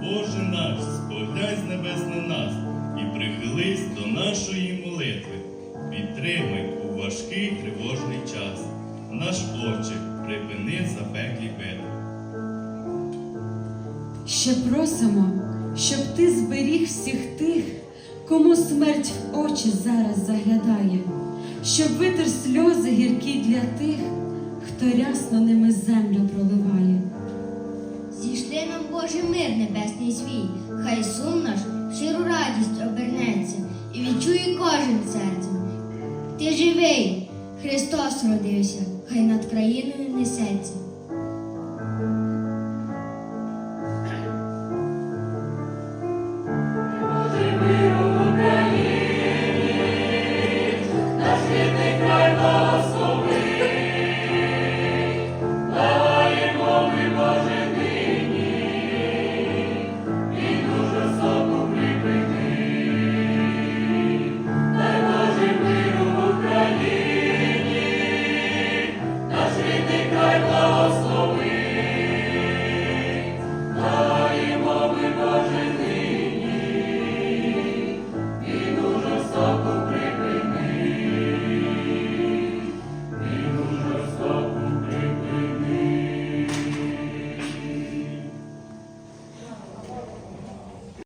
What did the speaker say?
Боже наш, споглянь з небес нас і прихились до нашої молитви. Підтримай у важкий тривожний час. Наш отче припини запеклі бити. Ще просимо, щоб ти зберіг всіх тих, кому смерть в очі зараз заглядає, щоб витер сльози гіркі для тих хто рясно ними землю проливає. Зійшли нам Боже мир небесний свій, хай сум наш в щиру радість обернеться і відчує кожен серцем. Ти живий, Христос родився, хай над країною несеться.